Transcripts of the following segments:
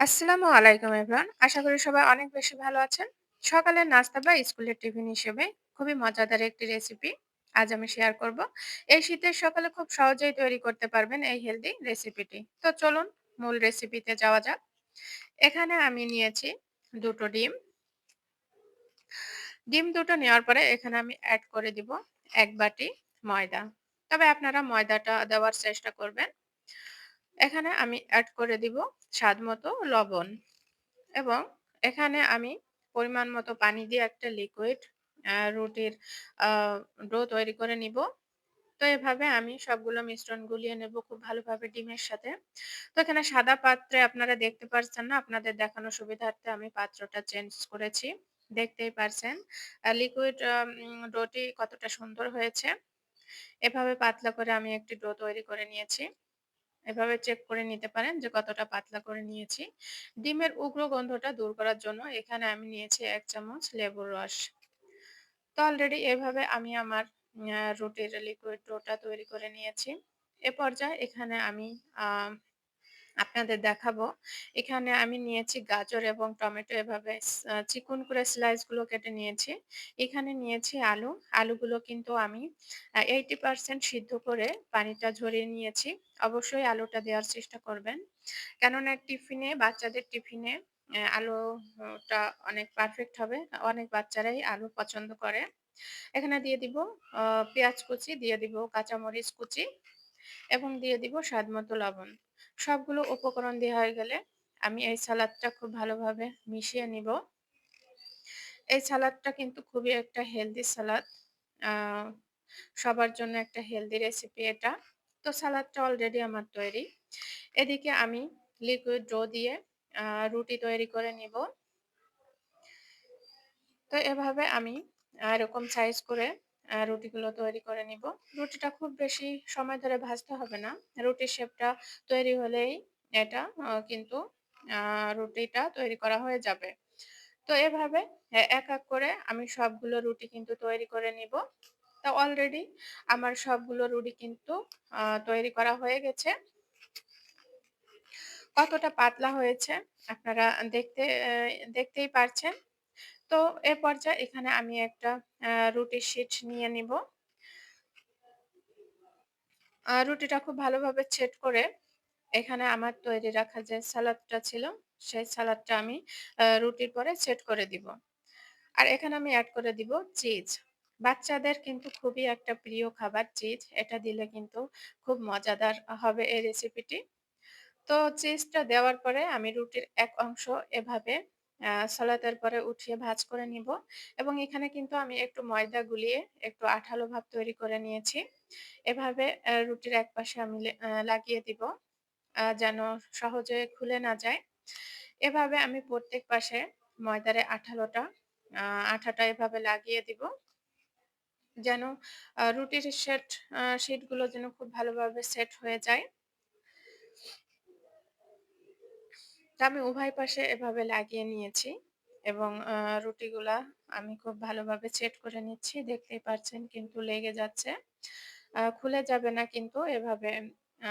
আসসালামু আলাইকুম এভরিওয়ান। আশা করি সবাই অনেক বেশি ভালো আছেন। সকালের নাস্তা বা স্কুলের টিফিন হিসেবে খুবই মজাদার একটি রেসিপি আজ আমি শেয়ার করব। এই শীতের সকালে খুব সহজেই তৈরি করতে পারবেন এই হেলদি রেসিপিটি। তো চলুন মূল রেসিপিতে যাওয়া যাক। এখানে আমি নিয়েছি দুটো ডিম। ডিম দুটো নেওয়ার পরে এখানে আমি অ্যাড করে দিব এক বাটি ময়দা। তবে আপনারা ময়দাটা দেওয়ার চেষ্টা করবেন। এখানে আমি অ্যাড করে দিব স্বাদমতো লবণ এবং এখানে আমি পরিমাণ মতো পানি দিয়ে একটা লিকুইড রুটির ডো তৈরি করে নিব। তো এভাবে আমি সবগুলো মিশ্রণ গুলিয়ে নেব খুব ভালোভাবে ডিমের সাথে। তো এখানে সাদা পাত্রে আপনারা দেখতে পারছেন না, আপনাদের দেখানোর সুবিধার্থে আমি পাত্রটা চেঞ্জ করেছি। দেখতেই পারছেন লিকুইড ডোটি কতটা সুন্দর হয়েছে। এভাবে পাতলা করে আমি একটি ডো তৈরি করে নিয়েছি। এভাবে চেক করে নিতে পারেন যে কতটা পাতলা করে নিয়েছি। ডিমের উগ্র গন্ধটা দূর করার জন্য এখানে আমি নিয়েছি এক চামচ লেবুর রস। তো অলরেডি এভাবে আমি আমার রুটির লিকুইড ডোটা তৈরি করে নিয়েছি। এ পর্যায়ে এখানে আমি আপনাদের দেখাবো। এখানে আমি নিয়েছি গাজর এবং টমেটো এভাবে চিকন করে স্লাইসগুলো কেটে নিয়েছি। এখানে নিয়েছি আলু। আলুগুলো কিন্তু আমি আ 80% সিদ্ধ করে পানিটা ঝরিয়ে নিয়েছি। অবশ্যই আলুটা দেওয়ার চেষ্টা করবেন। কেননা টিফিনে বাচ্চাদের টিফিনে আলুটা অনেক পারফেক্ট হবে। অনেক বাচ্চারাই আলু পছন্দ করে। এখানে দিয়ে দিব পেঁয়াজ কুচি, দিয়ে দিব কাঁচামরিচ কুচি এবং দিয়ে দিব স্বাদমতো লবণ। সবগুলো উপকরণ দেওয়া হয়ে গেলে আমি এই সালাদটা খুব ভালোভাবে মিশিয়ে নিব। এই সালাদটা কিন্তু খুবই একটা হেলদি সালাদ। সবার জন্য একটা হেলদি রেসিপি এটা। তো সালাদটা অলরেডি আমার তৈরি। এদিকে আমি লিকুইড ডো দিয়ে রুটি তৈরি করে নিব। তো এভাবে আমি এরকম সাইজ করে রুটিগুলো তৈরি করে নিব। রুটিটা খুব বেশি সময় ধরে ভাজতে হবে না। রুটির শেপটা তৈরি হলেই এটা কিন্তু রুটিটা তৈরি করা হয়ে যাবে। তো এভাবে এক, এক করে আমি সবগুলো রুটি কিন্তু তৈরি করে নিব। তা অলরেডি আমার সবগুলো রুটি কিন্তু তৈরি করা হয়ে গেছে। কতটা পাতলা হয়েছে আপনারা দেখতে দেখতেই পারছেন। তো এ পর্যায়ে এখানে আমি একটা রুটির শিট নিয়ে নিব। রুটিটা খুব ভালোভাবে ছেট করে এখানে আমার তৈরি রাখা যে সালাদটা ছিল, সেই সালাদটা আমি রুটির পরে সেট করে দিব। আর এখানে আমি অ্যাড করে দিব চিজ। বাচ্চাদের কিন্তু খুবই একটা প্রিয় খাবার চিজ। এটা দিলে কিন্তু খুব মজাদার হবে এই রেসিপিটি। তো চিজটা দেওয়ার পরে আমি রুটির এক অংশ এভাবে আ সালাদের পরে উঠিয়ে ভাজ করে নিব এবং এখানে কিন্তু আমি একটু ময়দা গুলিয়ে একটু আঠালো ভাব তৈরি করে নিয়েছি। এভাবে রুটির একপাশে আমি লে লাগিয়ে দিব। যেন সহজে খুলে না যায়। এভাবে আমি প্রত্যেক পাশে ময়দারে আঠালোটা আঠাটা এভাবে লাগিয়ে দিব। যেন রুটির সেট, আ শিটগুলো যেন খুব ভালোভাবে সেট হয়ে যায়। তো আমি উভয় পাশে এভাবে লাগিয়ে নিয়েছি এবং, আ, রুটিগুলা আমি খুব ভালোভাবে সেট করে নিচ্ছি। দেখতেই পাচ্ছেন কিন্তু লেগে যাচ্ছে। খুলে যাবে না কিন্তু এভাবে, আ,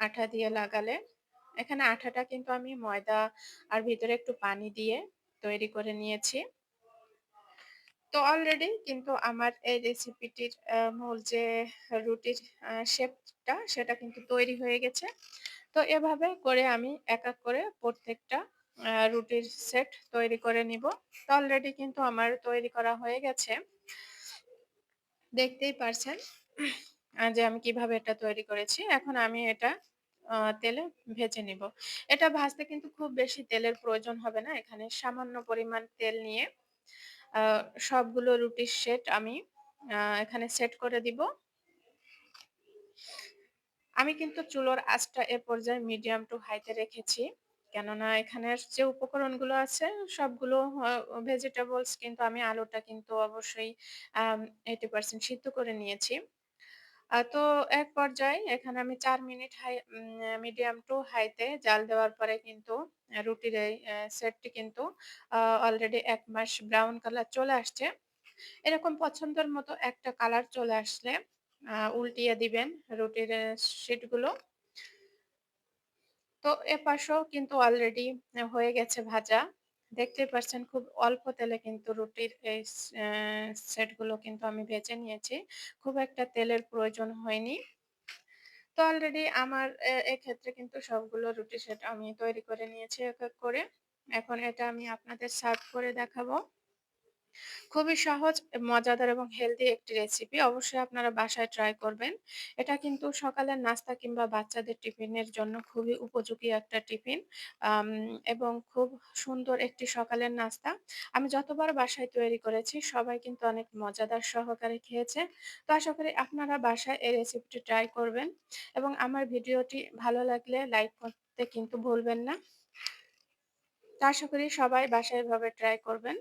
আঠা দিয়ে লাগালে। এখানে আঠাটা কিন্তু আমি ময়দা আর ভিতরে একটু পানি দিয়ে তৈরি করে নিয়েছি। তো অলরেডি কিন্তু আমার এই রেসিপিটির মূল যে রুটির শেপটা সেটা কিন্তু তৈরি হয়ে গেছে। তো এভাবে করে আমি এক, এক করে প্রত্যেকটা রুটির সেট তৈরি করে নিব। তো অলরেডি কিন্তু আমার তৈরি করা হয়ে গেছে। দেখতেই পারছেন যে আমি কীভাবে এটা তৈরি করেছি। এখন আমি এটা তেলে ভেজে নিব। এটা ভাজতে কিন্তু খুব বেশি তেলের প্রয়োজন হবে না। এখানে সামান্য পরিমাণ তেল নিয়ে সবগুলো রুটির সেট আমি এখানে সেট করে দিব। আমি কিন্তু চুলোর আঁচটা এ পর্যায়ে মিডিয়াম টু হাইতে রেখেছি। কেননা এখানের যে উপকরণগুলো আছে, সবগুলো ভেজিটেবলস কিন্তু আমি আলুটা কিন্তু অবশ্যই, আম 80% সিদ্ধ করে নিয়েছি। তো এক পর্যায়ে এখানে আমি চার মিনিট হাই মিডিয়াম টু হাইতে জাল দেওয়ার পরে কিন্তু, রুটির এই সেটটি কিন্তু অলরেডি এক মাস ব্রাউন কালার চলে আসছে। এরকম পছন্দের মতো একটা কালার চলে আসলে উল্টিয়ে দিবেন রুটির শিটগুলো। তো এ এপাশেও কিন্তু অলরেডি হয়ে গেছে ভাজা। দেখতেই পারছেন খুব অল্প তেলে কিন্তু রুটির এই সেটগুলো কিন্তু আমি ভেজে নিয়েছি। খুব একটা তেলের প্রয়োজন হয়নি। তো অলরেডি আমার এক্ষেত্রে কিন্তু সবগুলো রুটি সেট আমি তৈরি করে নিয়েছি এক, এক করে। এখন এটা আমি আপনাদের সার্ভ করে দেখাবো। খুবই সহজ, মজাদার এবং হেলদি একটি রেসিপি। অবশ্যই আপনারা বাসায় ট্রাই করবেন। এটা কিন্তু সকালের নাস্তা কিংবা বাচ্চাদের টিফিনের জন্য খুবই উপযোগী একটা টিফিন। এবং খুব সুন্দর একটি সকালের নাস্তা। আমি যতবার বাসায় তৈরি করেছি সবাই কিন্তু অনেক মজাদার সহকারে খেয়েছে। তো আশা করি আপনারা বাসায় এই রেসিপিটি ট্রাই করবেন এবং আমার ভিডিওটি ভালো লাগলে লাইক করতে কিন্তু ভুলবেন না। তো আশা করি সবাই বাসায় এভাবে ট্রাই করবেন।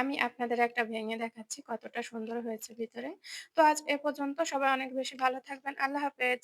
আমি আপনাদের একটা ভেঙে দেখাচ্ছি কতটা সুন্দর হয়েছে ভিতরে। তো আজ এ পর্যন্ত সবাই অনেক বেশি ভালো থাকবেন। আল্লাহ হাফেজ।